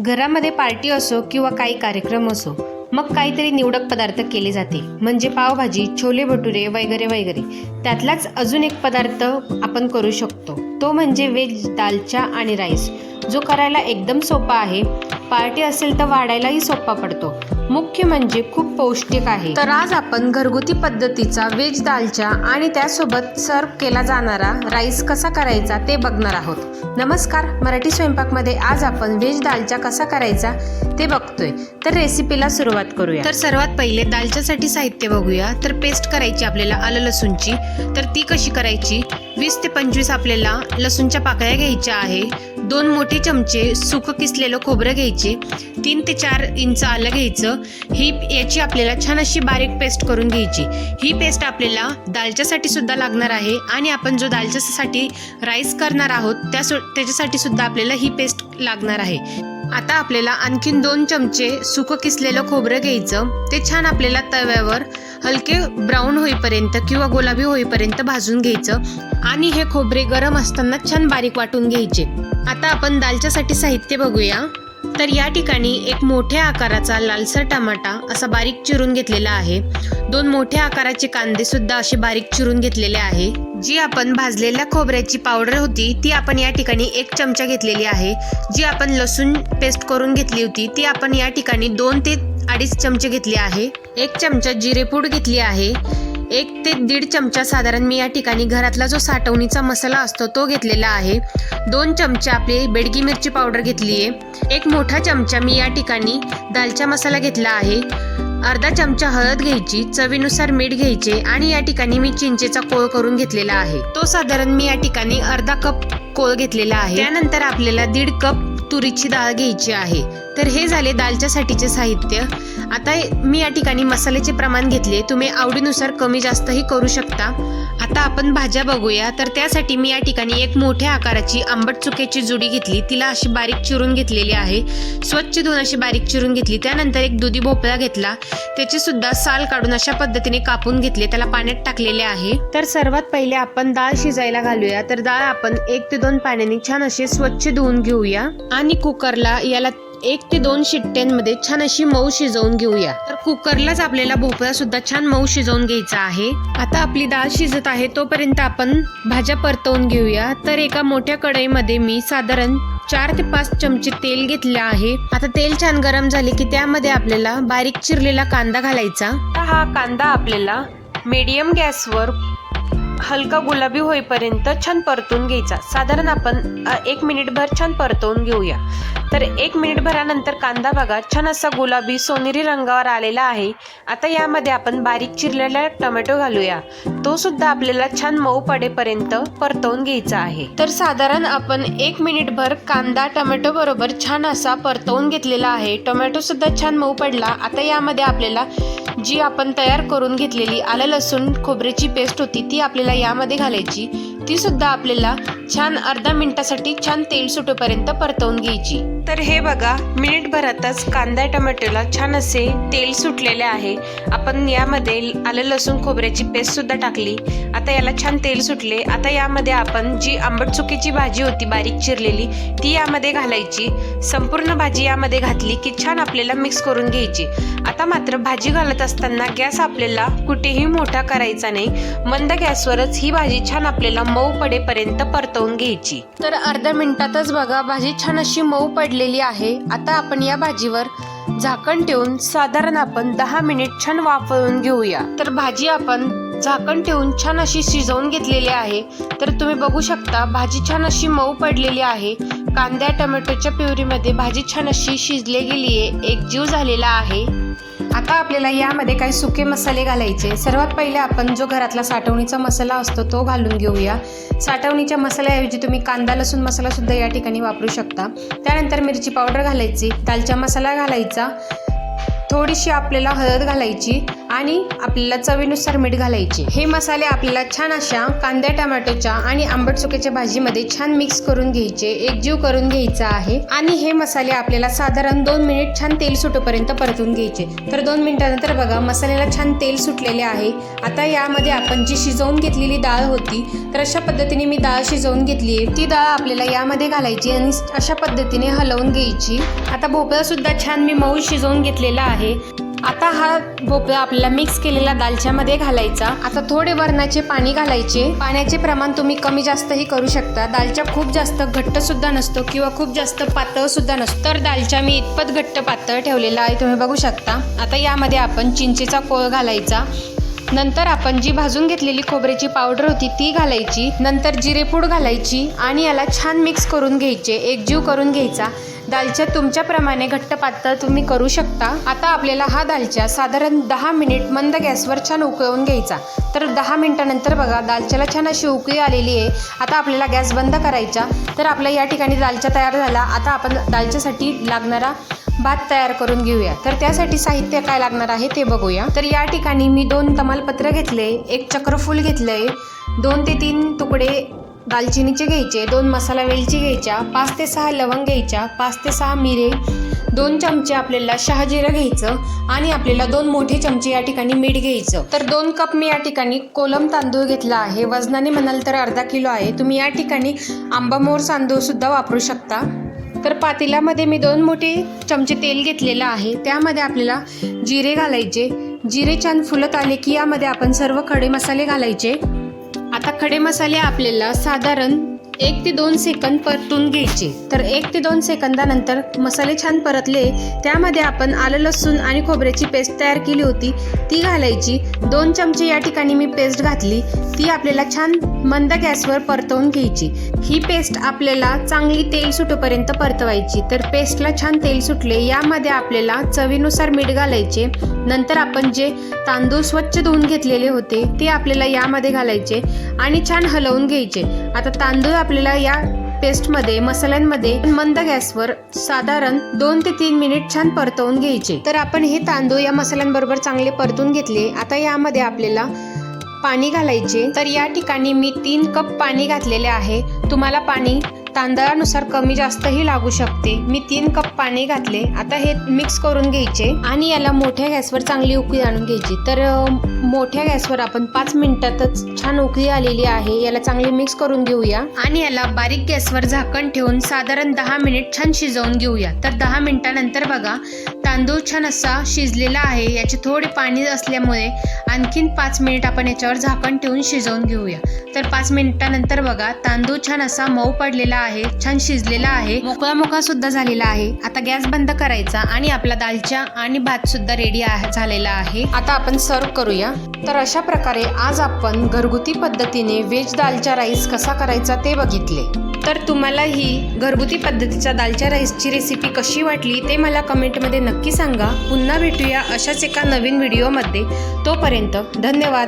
घरामध्ये पार्टी असो किंवा काही कार्यक्रम असो मग काहीतरी निवडक पदार्थ केले जाते. म्हणजे पावभाजी छोले भटुरे वगैरे वगैरे. त्यातलाच अजून एक पदार्थ आपण करू शकतो. तो म्हणजे व्हेज दालचा आणि राईस. जो करायला एकदम सोपा आहे. पार्टी असेल तर वाढायलाही सोपा पडतो. मुख्य म्हणजे खूप पौष्टिक आहे. तर आज आपण घरगुती पद्धतीचा व्हेज दालचा आणि त्यासोबत सर्व केला जाणारा राईस कसा करायचा ते बघणार आहोत. नमस्कार मराठी स्वयंपाकमध्ये आज आपण व्हेज दालचा कसा करायचा ते बघतोय. तर रेसिपीला सुरुवात करूया. तर सर्वात पहिले दालच्यासाठी साहित्य बघूया. तर पेस्ट करायची आपल्याला आलं लसूणची. तर ती कशी करायची? वीस ते पंचवीस आपल्याला लसूणच्या पाकळ्या घ्यायच्या आहे. दोन मोठे चमचे सुकं किसलेलं खोबरं घ्यायचे तीन ते चार इंच आलं घ्यायचं. ही याची आपल्याला छान अशी बारीक पेस्ट करून घ्यायची. ही पेस्ट आपल्याला दालच्यासाठी सुद्धा लागणार आहे आणि आपण जो दालच्यासाठी राईस करणार आहोत त्या सु त्याच्यासाठी सुद्धा आपल्याला ही पेस्ट लागणार आहे. आता आपल्याला आणखीन दोन चमचे सुकं किसलेलं खोबरं घ्यायचं. ते छान आपल्याला तव्यावर हलके ब्राऊन होईपर्यंत किंवा गुलाबी होईपर्यंत भाजून घ्यायचं आणि हे खोबरे गरम असताना छान बारीक वाटून घ्यायचे. आता आपण दालच्यासाठी साहित्य बघूया. तर या ठिकाणी एक मोठ्या आकाराचा लालसर टमाटा असा बारीक चिरून घेतलेला आहे. दोन मोठ्या आकाराचे कांदे सुद्धा असे बारीक चिरून घेतलेले आहे. जी आपण भाजलेल्या खोबऱ्याची पावडर होती ती आपण या ठिकाणी एक चमचा घेतलेली आहे. जी आपण लसूण पेस्ट करून घेतली होती ती आपण या ठिकाणी दोन ते अडीच चमचे घेतले आहे एक चमचा जिरेपूड घेतली आहे एक ते दीड चमचा साधारण मी या ठिकाणी घरातला जो साठवणीचा मसाला असतो तो घेतलेला आहे. दोन चमचे आपली बेडगी मिरची पावडर घेतली आहे. एक मोठा चमचा मी या ठिकाणी दालचा मसाला घेतला आहे. अर्धा चमचा हळद घ्यायची चवीनुसार मीठ घ्यायचे आणि या ठिकाणी मी चिंचेचा कोळ करून घेतलेला आहे. तो साधारण मी या ठिकाणी अर्धा कप कोळ घेतलेला आहे. त्यानंतर आपल्याला दीड कप तुरीची डाळ घ्यायची आहे. तर हे झाले दालच्यासाठीचे साहित्य. आता मी या ठिकाणी मसाल्याचे प्रमाण घेतले. तुम्ही आवडीनुसार कमी जास्तही करू शकता. आता आपण भाज्या बघूया. तर त्यासाठी मी या ठिकाणी एक मोठ्या आकाराची आंबट चुक्याची जुडी घेतली. तिला अशी बारीक चिरून घेतलेली आहे. स्वच्छ धुवून अशी बारीक चिरून घेतली. त्यानंतर एक दुधी भोपळा घेतला. त्याची सुद्धा साल काढून अशा पद्धतीने कापून घेतले. त्याला पाण्यात टाकलेले आहे. तर सर्वात पहिले आपण डाळ शिजायला घालूया. तर डाळ आपण एक ते दोन पाण्याने छान असे स्वच्छ धुवून घेऊया. आणि कुकरला याला एक ते दोन शिट्ट्यांमध्ये छान अशी मऊ शिजवून घेऊया. तर कुकरलाच आपल्याला भोपळा सुद्धा छान मऊ शिजवून घ्यायचा आहे. आता आपली डाळ शिजत आहे तोपर्यंत आपण भाज्या परतवून घेऊया. तर एका मोठ्या कढईमध्ये मी साधारण चार ते पाच चमचे तेल घेतले आहे. आता तेल छान गरम झाले की त्यामध्ये आपल्याला बारीक चिरलेला कांदा घालायचा. हा कांदा आपल्याला मीडियम गॅसवर हलका गुलाबी होईपर्यंत छान परतून घ्यायचा. साधारण आपण एक मिनिटभर छान परतवून घेऊया. तर एक मिनिटभरानंतर कांदा बघा छान असा गुलाबी सोनेरी रंगावर आलेला आहे. आता यामध्ये आपण बारीक चिरलेला टोमॅटो घालूया. तो सुद्धा आपल्याला छान मऊ पडेपर्यंत परतवून घ्यायचा आहे. तर साधारण आपण एक मिनिटभर कांदा टोमॅटो बरोबर छान असा परतवून घेतलेला आहे. टोमॅटो सुद्धा छान मऊ पडला. आता यामध्ये आपल्याला जी आपण तयार करून घेतलेली आलं लसूण खोबऱ्याची पेस्ट होती ती आपल्याला यामध्ये घालायची. ती सुद्धा आपल्याला छान अर्धा मिनिटासाठी छान तेल सुटेपर्यंत परतवून घ्यायची. तर हे बघा मिनिटभरातच कांदा टमॅटोला छान असे तेल सुटलेले आहे. आपण यामध्ये आलं लसूण खोबऱ्याची पेस्ट सुद्धा टाकली. आता याला छान तेल सुटले. आता यामध्ये आपण जी आंबट चुकीची भाजी होती बारीक चिरलेली ती यामध्ये घालायची. संपूर्ण भाजी यामध्ये घातली की छान आपल्याला मिक्स करून घ्यायची. आता मात्र भाजी घालत असताना गॅस आपल्याला कुठेही मोठा करायचा नाही. मंद गॅसवरच ही भाजी छान आपल्याला मऊ पडेपर्यंत परतवून घ्यायची. तर अर्ध्या मिनिटातच बघा भाजी छान अशी मऊ पडलेली आहे. आता आपण या भाजीवर झाकण ठेवून साधारण आपण दहा मिनिट छान वाफळून घेऊया. तर भाजी आपण झाकण ठेवून छान अशी शिजवून घेतलेली आहे. तर तुम्ही बघू शकता भाजी छान अशी मऊ पडलेली आहे. कांद्या टोमॅटोच्या प्युरीमध्ये भाजी छान अशी शिजले गेली आहे एक जीव झालेला आहे. आता आपल्याला यामध्ये काही सुके मसाले घालायचे. सर्वात पहिले आपण जो घरातला साठवणीचा मसाला असतो तो घालून घेऊया. साठवणीच्या मसाल्याऐवजी तुम्ही कांदा लसूण मसाला सुद्धा या ठिकाणी वापरू शकता. त्यानंतर मिरची पावडर घालायची. दालचा मसाला घालायचा. थोडीशी आपल्याला हळद घालायची आणि आपल्याला चवीनुसार मीठ घालायचे. हे मसाले आपल्याला छान अशा कांद्या टमॅटोच्या आणि आंबट चुक्याच्या भाजीमध्ये छान मिक्स करून घ्यायचे. एकजीव करून घ्यायचा आहे. आणि हे मसाले आपल्याला साधारण दोन मिनिट छान तेल सुटेपर्यंत परतून घ्यायचे. तर दोन मिनिटानंतर बघा मसाल्याला छान तेल सुटलेले आहे. आता यामध्ये आपण जी शिजवून घेतलेली डाळ होती तर अशा पद्धतीने मी डाळ शिजवून घेतली आहे. ती डाळ आपल्याला यामध्ये घालायची आणि अशा पद्धतीने हलवून घ्यायची. आता भोपळा सुद्धा छान मी मऊ शिजवून घेतलेला आहे. आहे. आता हा भोपळा आपल्याला मिक्स केलेला दालच्यामध्ये घालायचा. आता थोडे वरणाचे पाणी घालायचे. पाण्याचे प्रमाण तुम्ही कमी जास्तही करू शकता. दालच्या खूप जास्त घट्ट सुद्धा नसतो किंवा खूप जास्त पातळ सुद्धा नसतो. तर दालच्या मी इतपत घट्ट पातळ ठेवलेला आहे तुम्ही बघू शकता. आता यामध्ये आपण चिंचेचा कोळ घालायचा. नंतर आपण जी भाजून घेतलेली खोबऱ्याची पावडर होती ती घालायची. नंतर जिरेपूड घालायची आणि याला छान मिक्स करून घ्यायचे. एकजीव करून घ्यायचा. दालच्या तुमच्याप्रमाणे घट्ट पातळ तुम्ही करू शकता. आता आपल्याला हा दालच्या साधारण दहा मिनिट मंद गॅसवर छान उकळवून घ्यायचा. तर दहा मिनिटानंतर बघा दालच्याला छान अशी उकळी आलेली आहे. आता आपल्याला गॅस बंद करायचा. तर आपला या ठिकाणी दालच्या तयार झाला. आता आपण दालच्यासाठी लागणारा भात तयार करून घेऊया. तर त्यासाठी साहित्य काय लागणार आहे ते बघूया. तर या ठिकाणी मी दोन तमालपत्र घेतले एक चक्रफूल घेतलंय दोन ते तीन तुकडे दालचिनीचे घ्यायचे दोन मसाला वेलची घ्यायच्या पाच ते सहा लवंग घ्यायच्या पाच ते सहा मिरे दोन चमचे आपल्याला शहाजिरं घ्यायचं आणि आपल्याला दोन मोठे चमचे या ठिकाणी मीठ घ्यायचं. तर दोन कप मी या ठिकाणी कोलम तांदूळ घेतला आहे. वजनाने म्हणाल तर अर्धा किलो आहे. तुम्ही या ठिकाणी आंबामोर तांदूळ सुद्धा वापरू शकता. तर पातेल्यामध्ये मी दोन मोठे चमचे तेल घेतलेलं आहे. त्यामध्ये आपल्याला जिरे घालायचे. जिरे छान फुलत आले की यामध्ये आपण सर्व खडे मसाले घालायचे. आता खडे मसाले आपल्याला साधारण एक ते दोन सेकंद परतून घ्यायचे. तर एक ते दोन सेकंदानंतर मसाले छान परतले. त्यामध्ये आपण आलं लसूण आणि खोबऱ्याची पेस्ट तयार केली होती. ती घालायची. दोन चमचे या ठिकाणी मी पेस्ट घातली. ती आपल्याला छान मंद गॅसवर परतवून घ्यायची. ही पेस्ट आपल्याला चांगली तेल सुटेपर्यंत परतवायची. तर पेस्टला छान तेल सुटले. यामध्ये आपल्याला चवीनुसार मीठ घालायचे. नंतर आपण जे तांदूळ स्वच्छ धुवून घेतलेले होते ते आपल्याला यामध्ये घालायचे आणि छान हलवून घ्यायचे. आता तांदूळ आपल्याला या पेस्टमध्ये मसाल्यांमध्ये मंद गॅसवर साधारण दोन ते तीन मिनिट छान परतवून घ्यायचे. तर आपण हे तांदूळ या मसाल्यांबरोबर चांगले परतून घेतले. आता यामध्ये आपल्याला पाणी घालायचे. तर या ठिकाणी मी तीन कप पाणी घातलेले आहे. तुम्हाला पाणी तांदळानुसार कमी जास्तही लागू शकते. मी तीन कप पाणी घातले. आता हे मिक्स करून घ्यायचे आणि याला मोठ्या गॅसवर चांगली उकळी आणून घ्यायची. तर मोठ्या गॅसवर आपण पाच मिनिटातच छान उकळी आलेली आहे. याला चांगली मिक्स करून घेऊया. आणि याला बारीक गॅसवर झाकण ठेवून साधारण दहा मिनिट छान शिजवून घेऊया. तर दहा मिनिटानंतर बघा तांदूळ छान असा शिजलेला आहे. याचे थोडे पाणी असल्यामुळे आणखीन पाच मिनिट आपण याच्यावर झाकण ठेवून शिजवून घेऊया. तर पाच मिनिटानंतर बघा तांदूळ छान असा मऊ पडलेला आहे छान शिजलेला आहे. मोकळा मोकळा सुद्धा झालेला आहे. आता गॅस बंद करायचा आणि आपला दालच्या आणि भात सुद्धा रेडी झालेला आहे. आता आपण सर्व करूया. तर अशा प्रकारे आज आपण घरगुती पद्धतीने व्हेज दालचा राईस कसा करायचा ते बघितले. तर तुम्हाला ही घरगुती पद्धतीच्या दालच्या राईसची रेसिपी कशी वाटली ते मला कमेंटमध्ये नक्की सांगा. पुन्हा भेटूया अशाच एका नवीन व्हिडिओमध्ये तोपर्यंत धन्यवाद.